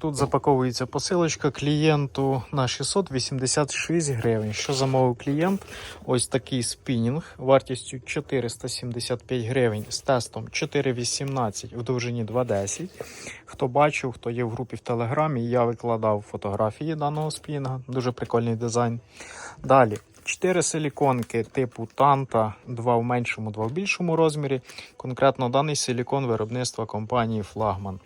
Тут запаковується посилочка клієнту на 686 гривень. Що замовив клієнт? Ось такий спінінг вартістю 475 гривень з тестом 4,18 в довжині 2,10. Хто бачив, хто є в групі в Телеграмі, я викладав фотографії даного спінінга. Дуже прикольний дизайн. Далі. Чотири силіконки типу Танта, два в меншому, два в більшому розмірі. Конкретно даний силікон виробництва компанії Флагман.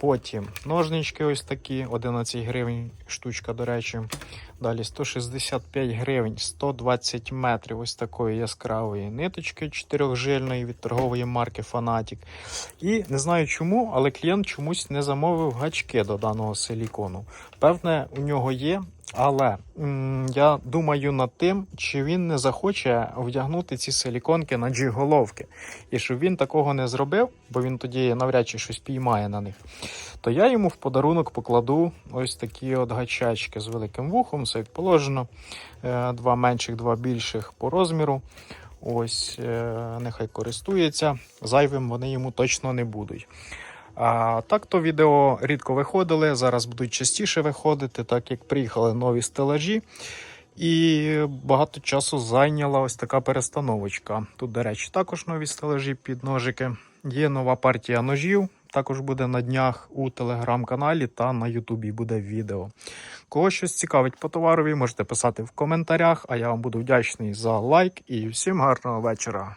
Потім ножнички ось такі, 11 гривень штучка, до речі. Далі 165 гривень, 120 метрів ось такої яскравої ниточки чотирьохжильної від торгової марки Fanatic. І не знаю чому, але клієнт чомусь не замовив гачки до даного силікону. Певне, у нього є, але м, я думаю над тим, чи він не захоче вдягнути ці силіконки на джиг-головки. І щоб він такого не зробив, бо він тоді навряд чи щось піймає на них, то я йому в подарунок покладу ось такі от гачачки з великим вухом, все як положено. Е, Два менших, два більших по розміру. Ось, е, нехай користується. Зайвим вони йому точно не будуть. А так то відео рідко виходили, зараз будуть частіше виходити, так як приїхали нові стелажі. І багато часу зайняла ось така перестановочка. Тут, до речі, також нові стелажі під ножики. Є нова партія ножів. Також буде на днях у телеграм-каналі та на Ютубі буде відео. Кого щось цікавить по товарові, можете писати в коментарях, а я вам буду вдячний за лайк і всім гарного вечора.